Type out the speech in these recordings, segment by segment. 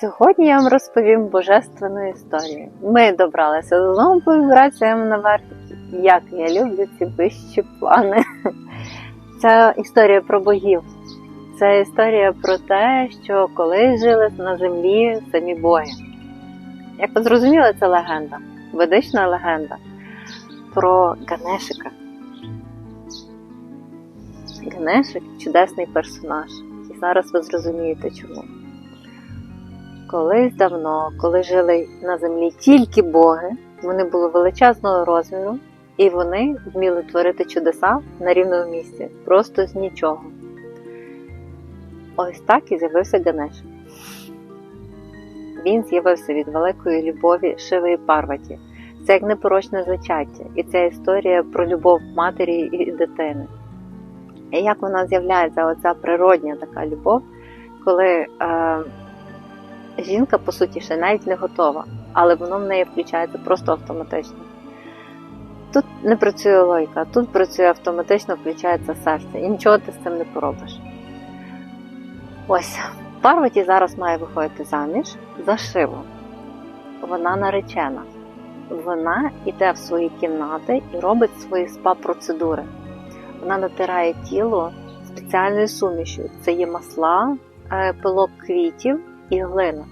Сьогодні я вам розповім божественну історію. Ми добралися додому по вібраціям наверх. Як я люблю ці вищі плани. Це історія про богів. Це історія про те, що колись жили на землі самі боги. Як ви зрозуміли, це легенда, ведична легенда про Ганешика. Ганешик чудесний персонаж. І зараз ви зрозумієте чому. Колись давно, коли жили на землі тільки боги, вони були величезного розміру, і вони вміли творити чудеса на рівному місці, просто з нічого. Ось так і з'явився Ганеш. Він з'явився від великої любові Шиви і Парваті. Це як непорочне зачаття, і це історія про любов матері і дитини. І як вона з'являється, оця природня така любов, коли е, жінка, по суті, ще навіть не готова, але воно в неї включається просто автоматично. Тут не працює логіка, тут працює автоматично, включається серце, і нічого ти з цим не поробиш. Ось, Парваті зараз має виходити заміж за Шиву. Вона наречена. Вона йде в свої кімнати і робить свої спа-процедури. Вона натирає тіло спеціальною сумішю. Це є масла, е, пилок квітів і глина.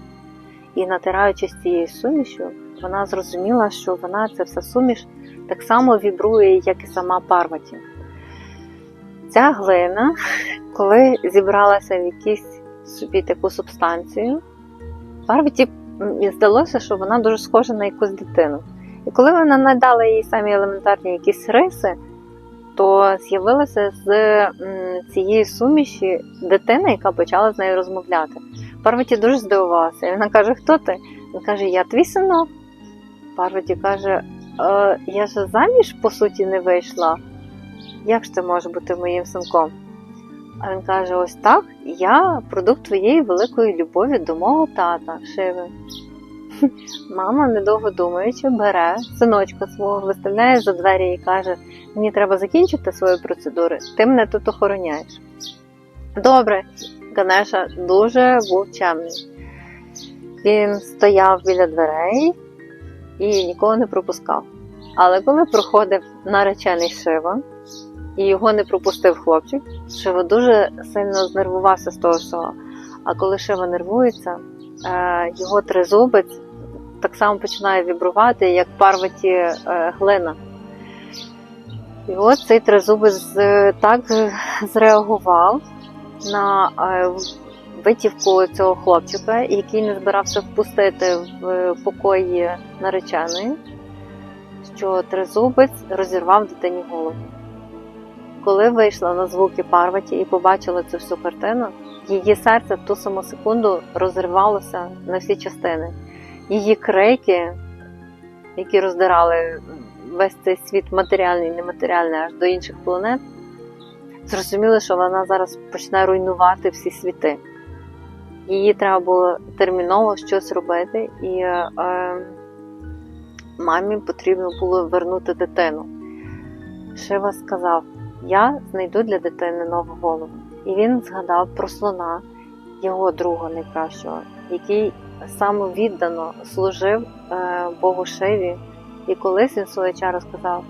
І натираючи з цією сумішю, вона зрозуміла, що вона ця вся суміш так само вібрує, як і сама Парваті. Ця глина, коли зібралася в якісь собі таку субстанцію, Парваті здалося, що вона дуже схожа на якусь дитину. І коли вона надала їй самі елементарні якісь риси, то з'явилася з цієї суміші дитина, яка почала з нею розмовляти. Парваті дуже здивувалася. І вона каже: Хто ти? Він каже, я твій синок. Парваті каже, е, я ж заміж, по суті, не вийшла. Як ж це може бути моїм синком? А він каже: ось так, я продукт твоєї великої любові до мого тата, Шиви. Мама, недовго думаючи, бере синочка свого, виставляє за двері і каже: Мені треба закінчити свої процедури, ти мене тут охороняєш. Добре, Ганеша дуже був чемний. Він стояв біля дверей і нікого не пропускав. Але коли проходив наречений Шива, і його не пропустив хлопчик, Шива дуже сильно знервувався з того всього. А коли Шива нервується, е, його тризубець так само починає вібрувати, як парваті е, глина. І от цей тризубець е, так зреагував на е, витівку цього хлопчика, який не збирався впустити в покої нареченої, що тризубець розірвав дитині голову. Коли вийшла на звуки Парваті і побачила цю всю картину, її серце в ту саму секунду розривалося на всі частини. Її крики, які роздирали весь цей світ матеріальний і нематеріальний аж до інших планет, зрозуміли, що вона зараз почне руйнувати всі світи. Її треба було терміново щось робити, і е, мамі потрібно було вернути дитину. Шива сказав: Я знайду для дитини нову голову. І він згадав про слона, його друга найкращого, який самовіддано служив е, Богу Шиві. І колись він чару сказав: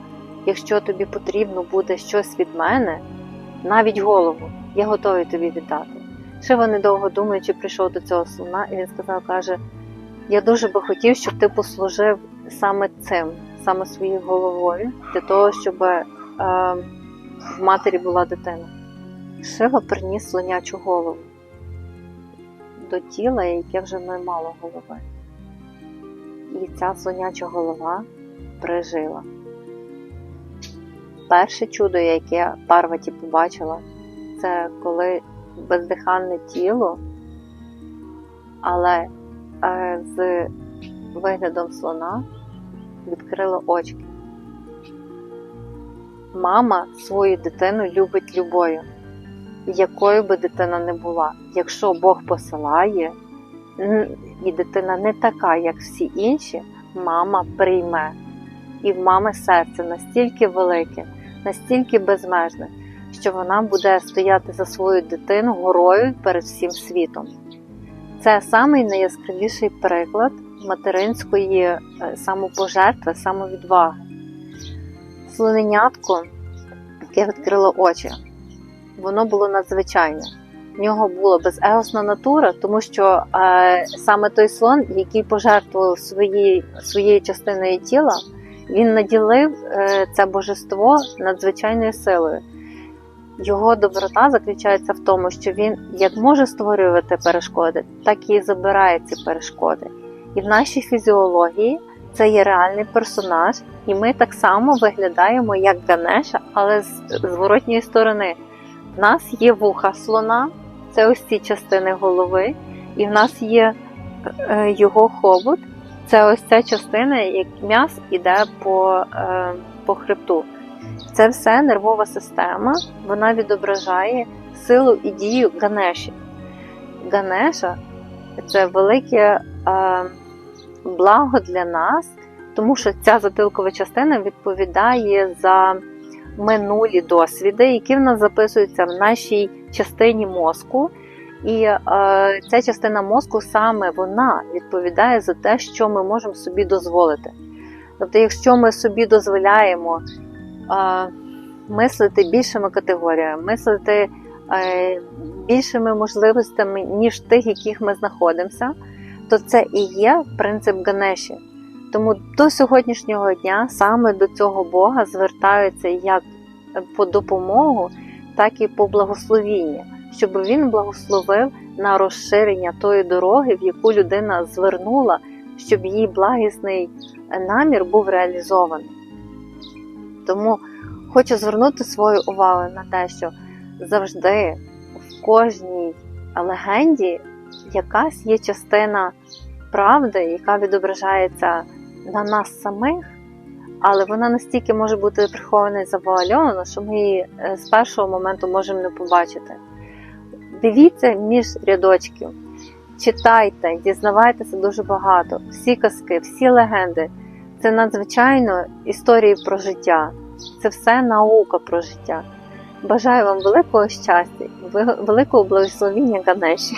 якщо тобі потрібно буде щось від мене, навіть голову, я готовий тобі віддати. Шива, недовго думаючи, прийшов до цього слона, і він сказав, каже: Я дуже би хотів, щоб ти послужив саме цим, саме своєю головою, для того, щоб е, в матері була дитина. Шива приніс слонячу голову до тіла, яке вже не мало голови. І ця слоняча голова прижила. Перше чудо, яке Парваті побачила, це коли бездиханне тіло, але е, з виглядом слона відкрило очки. Мама свою дитину любить любою, якою би дитина не була. Якщо Бог посилає, і дитина не така, як всі інші, мама прийме. І в мами серце настільки велике, настільки безмежне, що вона буде стояти за свою дитину горою перед всім світом. Це самий найяскравіший приклад материнської е, самопожертви, самовідваги. Слоненятко, яке відкрило очі, воно було надзвичайне. В нього була безегосна натура, тому що е, саме той слон, який пожертвував свої, своєю частиною тіла, він наділив е, це божество надзвичайною силою. Його доброта заключається в тому, що він як може створювати перешкоди, так і забирає ці перешкоди. І в нашій фізіології це є реальний персонаж, і ми так само виглядаємо як Ганеша, але з зворотньої сторони. В нас є вуха слона, це ось ці частини голови, і в нас є е, його хобот, це ось ця частина, як м'яс іде по, е, по хребту. Це все нервова система, вона відображає силу і дію Ганеші. Ганеша це велике е, благо для нас, тому що ця затилкова частина відповідає за минулі досвіди, які в нас записуються в нашій частині мозку. І е, ця частина мозку саме вона відповідає за те, що ми можемо собі дозволити. Тобто, якщо ми собі дозволяємо е, мислити більшими категоріями, мислити е, більшими можливостями, ніж тих, яких ми знаходимося, то це і є принцип Ганеші. Тому до сьогоднішнього дня саме до цього Бога звертаються як по допомогу, так і по благословіння, щоб він благословив на розширення тої дороги, в яку людина звернула, щоб її благісний намір був реалізований. Тому хочу звернути свою увагу на те, що завжди в кожній легенді якась є частина правди, яка відображається на нас самих, але вона настільки може бути прихована і завуальована, що ми її е, з першого моменту можемо не побачити. Дивіться між рядочків, читайте, дізнавайтеся дуже багато. Всі казки, всі легенди це надзвичайно історії про життя, це все наука про життя. Бажаю вам великого щастя, великого благословіння Ганеші.